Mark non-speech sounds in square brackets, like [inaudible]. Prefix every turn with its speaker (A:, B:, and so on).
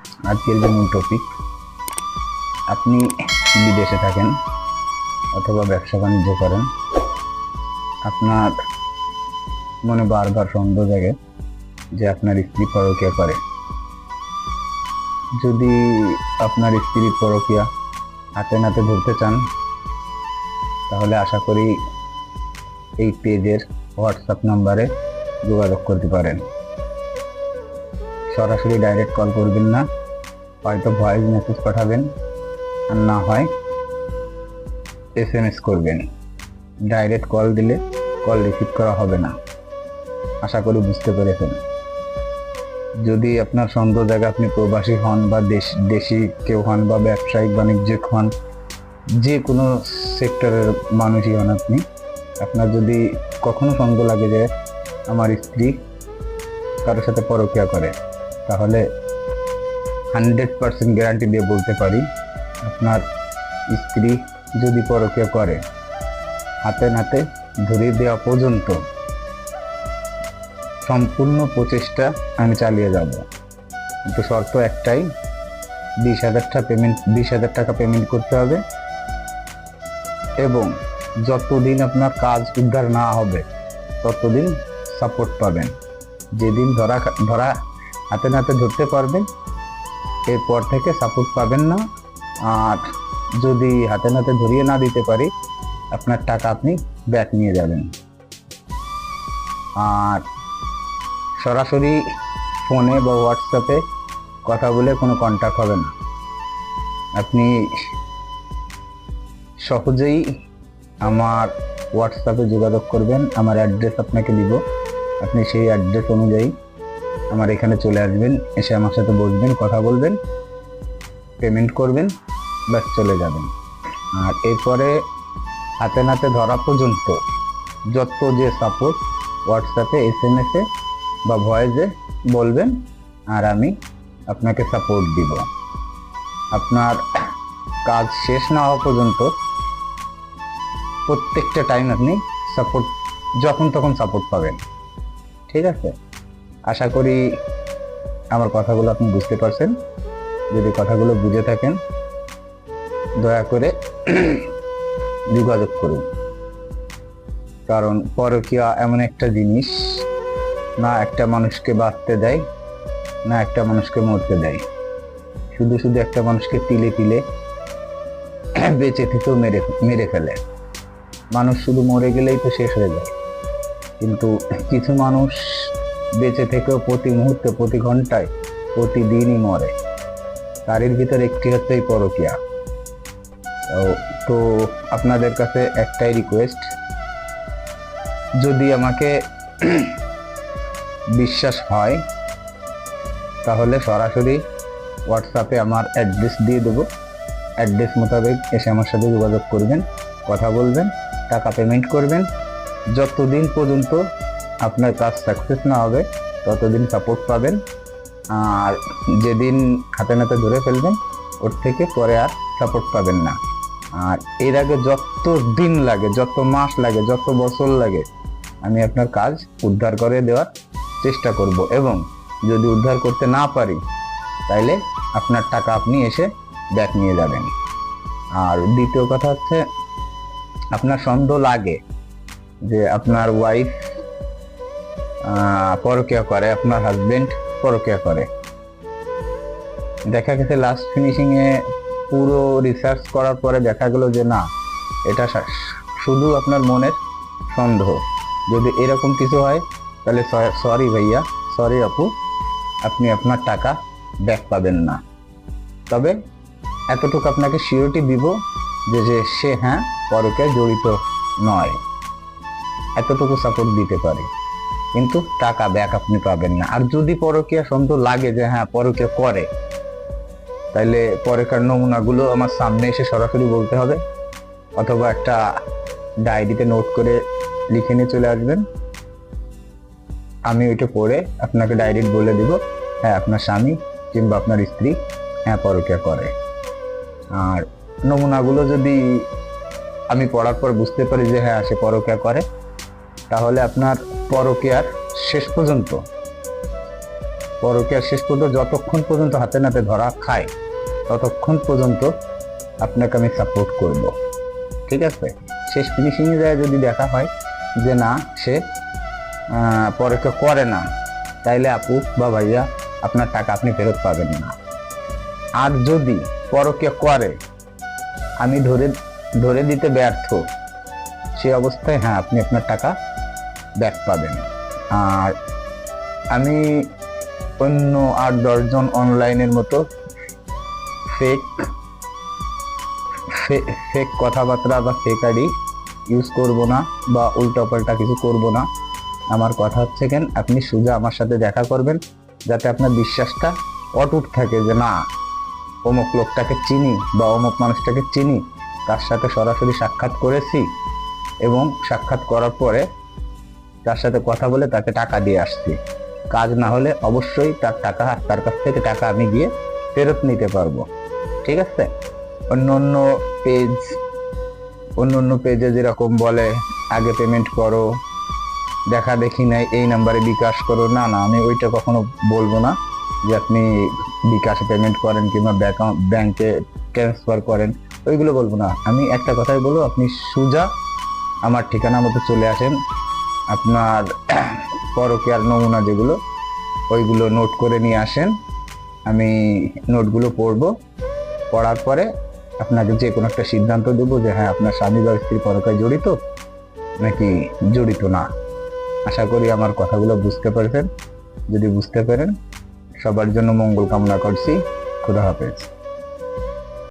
A: আজকের যে মূল টপিক আপনি বিদেশে থাকেন অথবা ব্যবসা বাণিজ্য করেন, আপনার মনে বারবার সন্দেহ জাগে যে আপনার স্ত্রী পরকিয়া করে। যদি আপনার স্ত্রী পরকিয়া হাতে নাতে ধরতে চান, তাহলে আশা করি এই পেজের হোয়াটসঅ্যাপ নাম্বারে যোগাযোগ করতে পারেন। সরাসরি ডাইরেক্ট কল করবেন না। হয়তো ভয়েস মেসেজ পাঠাবেন, আর না হয় এস এম এস করবেন। ডাইরেক্ট কল দিলে কল রিসিভ করা হবে না। আশা করি বুঝতে পেরেছেন। যদি আপনার সন্দেহ জায়গা আপনি প্রবাসী হন বা দেশ, দেশি কেউ হন বা ব্যবসায়িক, বাণিজ্যিক হন, যে কোনো সেক্টরের মানুষই হন আপনি, আপনার যদি কখনো সন্দেহ লাগে যে আমার স্ত্রী কারোর সাথে পরকিয়া করে হান্ড্রেড পার্সেন্ট গ্যারান্টি দিয়ে বলতে পারি, আপনার স্ত্রী যদি পরকিয়া করে, হাতে নাতে ধরিয়ে দেওয়া পর্যন্ত সম্পূর্ণ প্রচেষ্টা আমি চালিয়ে যাব। কিন্তু শর্ত একটাই, বিশ হাজার টাকা পেমেন্ট বিশ হাজার টাকা পেমেন্ট করতে হবে এবং যতদিন আপনার কাজ উদ্ধার না হবে, ততদিন সাপোর্ট পাবেন। যেদিন ধরা ধরা হাতে নাতে ধরতে পারবেন। এরপর থেকে সাপোর্ট পাবেন না। আর যদি হাতে নাতে ধরিয়ে না দিতে পারি, আপনার টাকা আপনি ব্যাক নিয়ে যাবেন। আর সরাসরি ফোনে বা হোয়াটসঅ্যাপে কথা বলে কোনো কন্ট্যাক্ট হবে না। আপনি সহজেই আমার হোয়াটসঅ্যাপে যোগাযোগ করবেন। আমার অ্যাড্রেস আপনাকে দিব। আপনি সেই অ্যাড্রেস অনুযায়ী আমার এখানে চলে আসবেন, এসে আমার সাথে বসবেন, কথা বলবেন পেমেন্ট করবেন, ব্যাস চলে যাবেন। আর এরপরে হাতে নাতে ধরা পর্যন্ত যত যে সাপোর্ট হোয়াটসঅ্যাপে এস এম এসে বা ভয়েসে বলবেন, আর আমি আপনাকে সাপোর্ট দিব। আপনার কাজ শেষ না হওয়া পর্যন্ত প্রত্যেকটা টাইম আপনি সাপোর্ট যখন তখন সাপোর্ট পাবেন। ঠিক আছে? আশা করি আমার কথাগুলো আপনি বুঝতে পারছেন। যদি কথাগুলো বুঝে থাকেন, দয়া করে যোগাযোগ করুন। কারণ পরকীয়া এমন একটা জিনিস, না একটা মানুষকে বাঁচতে দেয়, না একটা মানুষকে মরতে দেয়। শুধু শুধু একটা মানুষকে তিলে তিলে বেঁচে থেকেও মেরে মেরে ফেলে। মানুষ শুধু মরে গেলেই তো শেষ হয়ে যায়। কিন্তু কিছু মানুষ বেঁচে থেকেও প্রতি মুহূর্তে, প্রতি ঘন্টায়, প্রতিদিনই মরে। তারই ভিতর একটি হচ্ছে এই পরকিয়া। তো আপনাদের কাছে একটাই রিকোয়েস্ট যদি আমাকে [clears throat] বিশ্বাস হয়, তাহলে সরাসরি হোয়াটসঅ্যাপে আমার অ্যাড্রেস দিয়ে দেবো। অ্যাড্রেস মোতাবেক এসে আমার সাথে যোগাযোগ করবেন, কথা বলবেন, টাকা পেমেন্ট করবেন। যতদিন পর্যন্ত আপনার কাজ সাকসেস না হবে, ততদিন সাপোর্ট পাবেন। আর যেদিন হাতে নাতে ধরে ফেলবেন, ওর থেকে পরে আর সাপোর্ট পাবেন না। আর এর আগে যত দিন লাগে, যত মাস লাগে, যত বছর লাগে, আমি আপনার কাজ উদ্ধার করে দেওয়ার চেষ্টা করব। এবং যদি উদ্ধার করতে না পারি, তাইলে আপনার টাকা আপনি এসে ব্যাক নিয়ে যাবেন। আর দ্বিতীয় কথা হচ্ছে, আপনার সন্দেহ লাগে যে আপনার ওয়াইফ পরকিয়া করে, আপনার হাজবেন্ড পরকিয়া করে। দেখা গেছে লাস্ট ফিনিশিং এ পুরো রিসার্চ করার পরে দেখা গেল যে না, এটা শুধু আপনার মনের সন্দেহ। যদি এরকম কিছু হয়, তাহলে সরি ভাইয়া সরি আপু, আপনি আপনার টাকা ব্যাক পাবেন না। তবে এতটুকু আপনাকে সিওরিটি দিব যে যে সে হ্যাঁ পরকে জড়িত নয়। এতটুকু সাপোর্ট দিতে পারে। কিন্তু টাকা ব্যাক আপনি পাবেন না। আর যদি পরকীয়া সন্দেহ লাগে যে হ্যাঁ পরকীয়া করে, তাইলে পরেকার নমুনাগুলো আমার সামনে এসে সরাসরি বলতে হবে। অথবা একটা ডায়েরিতে নোট করে লিখে নিয়ে চলে আসবেন। আমি ওইটা পড়ে আপনাকে ডাইরেক্ট বলে দিব হ্যাঁ আপনার স্বামী কিংবা আপনার স্ত্রী হ্যাঁ পরকিয়া করে। আর নমুনাগুলো যদি আমি পড়ার পর বুঝতে পারি যে হ্যাঁ সে পরকিয়া করে, তাহলে আপনার পরকিয়ার শেষ পর্যন্ত। পরকীয়ার শেষ পর্যন্ত যতক্ষণ পর্যন্ত হাতে নাতে ধরা খায়, ততক্ষণ পর্যন্ত আপনাকে আমি সাপোর্ট করব। ঠিক আছে? শেষ ফিনিশিংয়ে যায় যদি দেখা হয় যে না, সে পরকে করে না, তাইলে আপু বা ভাইয়া আপনার টাকা আপনি ফেরত পাবেন না। আর যদি পরকে করে, আমি ধরে ধরে দিতে ব্যর্থ, সে অবস্থায় হ্যাঁ আপনি আপনার টাকা ব্যাক পাবেন। আর আমি অন্য আট দশজন অনলাইনের মতো ফেক ফেক কথাবার্তা বা ফেক আইডি ইউজ করব না বা উল্টাপাল্টা কিছু করব না। আমার কথা হচ্ছে কেন, আপনি সোজা আমার সাথে দেখা করবেন যাতে আপনার বিশ্বাসটা অটুট থাকে যে না, অমুক লোকটাকে চিনি বা অমুক মানুষটাকে চিনি, তার সাথে সরাসরি সাক্ষাৎ করেছি এবং সাক্ষাৎ করার পরে তার সাথে কথা বলে তাকে টাকা দিয়ে আসছি। কাজ না হলে অবশ্যই তার টাকা তার কাছ থেকে টাকা আমি গিয়ে ফেরত নিতে পারব। ঠিক আছে? অন্য অন্য পেজ অন্য অন্য পেজে যেরকম বলে, আগে পেমেন্ট করো, দেখা দেখি নাই, এই নাম্বারে বিকাশ করো। না না, আমি ওইটা কখনো বলব না যে আপনি বিকাশে পেমেন্ট করেন কিংবা ব্যাংকে ট্রান্সফার করেন, ওইগুলো বলব না। আমি একটা কথাই বলব, আপনি সুজা আমার ঠিকানা মতো চলে আসেন। আপনার পরকীয়ার নমুনা যেগুলো, ওইগুলো নোট করে নিয়ে আসেন। আমি নোটগুলো পড়ব। পড়ার পরে আপনাকে যে কোনো একটা সিদ্ধান্ত দেবো যে হ্যাঁ আপনার স্বামী বা স্ত্রী পরকায় জড়িত নাকি জড়িত না। আশা করি আমার কথাগুলো বুঝতে পারছেন যদি বুঝতে পারেন, সবার জন্য মঙ্গল কামনা করছি। খুদা হাফেজ।